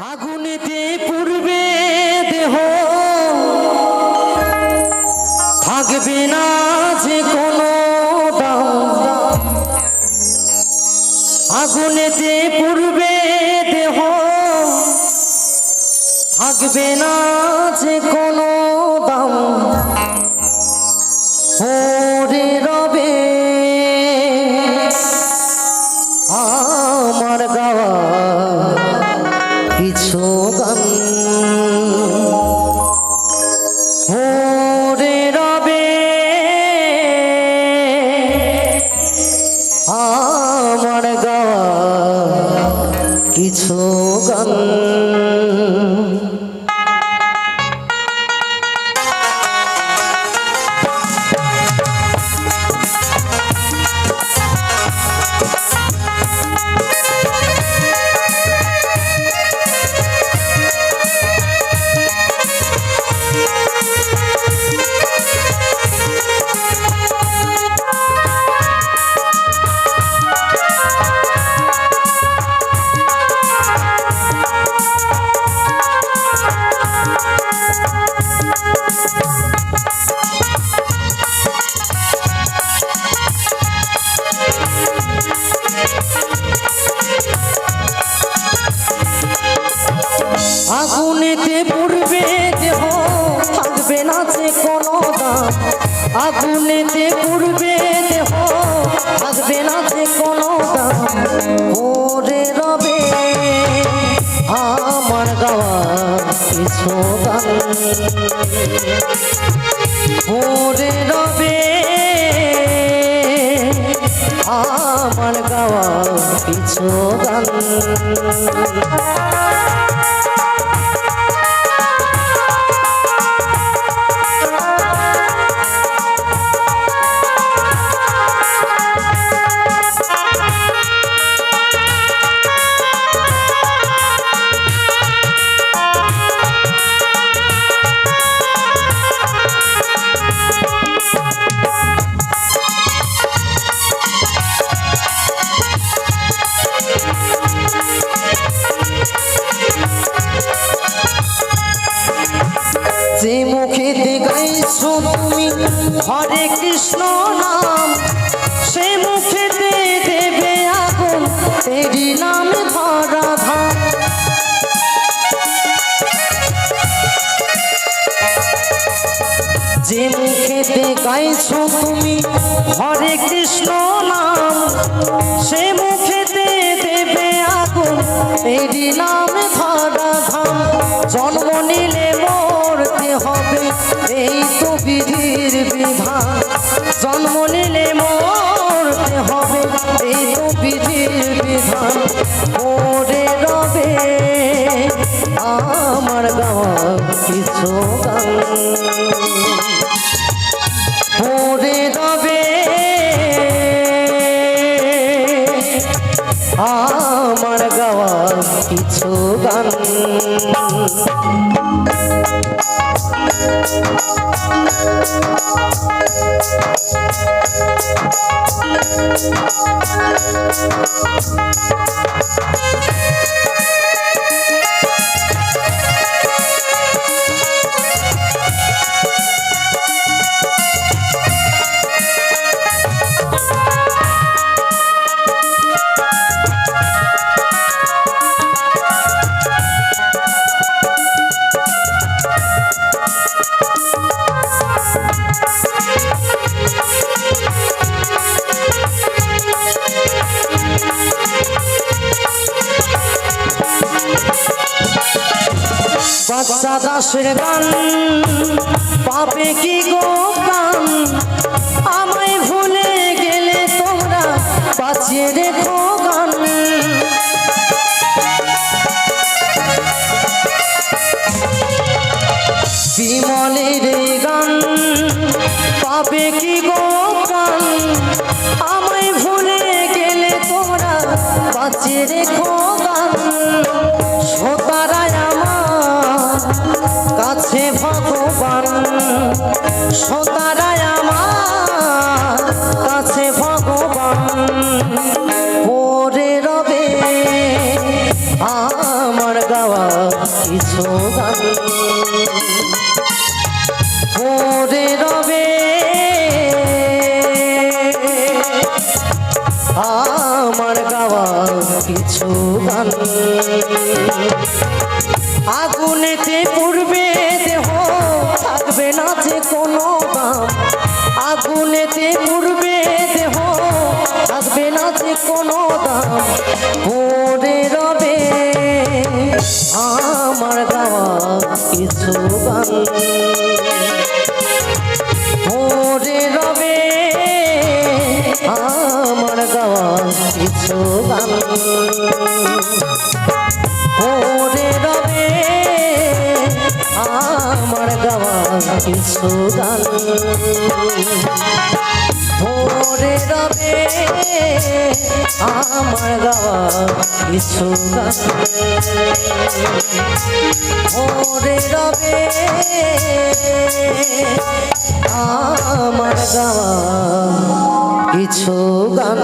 আগুনেতে পূর্বে দেহ। থাকবে না যে কোনো আগুনেতে পূর্বে দেহ। থাকবে না যে কোনো দাম। ওরে ওরে রবে আমার কিছু গান দেহ থাকবে না যে কোনো দাম। আগুনেতে পূর্বে দেহ থাকবে না যে কোনো দাম। ওরে রবে, আমার আমার গাওয়া কিছু গান হরে কৃষ্ণ নাম, সে মুখেতে দেবে আগুন, তেরি নাম ধরা ধাম যে মুখেতে গাইছো তুমি, হরে কৃষ্ণ নাম, সে মুখেতে দেবে আগুন, তেরি নাম ধরা বিধান জন্ম নিলে মরতে হবে এই তো বিধির বিধান। ওরে রবে, আমার গাওয়া কিছু গান। ওরে রবে আমার গাওয়া কিছু গান। বাচ্চা দাসের গান পাবে কি গো গান আমায় ভুলে গেলে তোমরা বাঁচিয়ে রেখো গাওয়া কিছু গান আগুনেতে পূর্বে দেহ, থাকবে না যে কোনো দাম। আগুনেতে পূর্বে দেহ, থাকবে না যে কোনো দাম। পড়ে পড়ে রবে আমার গাওয়া কিছু গান। ওরে রবে আমার গাওয়া কিছু গান। পড়ে রবে আমার গাওয়া কিছু গান। পড়ে রবে আমার গাওয়া কিছু গান।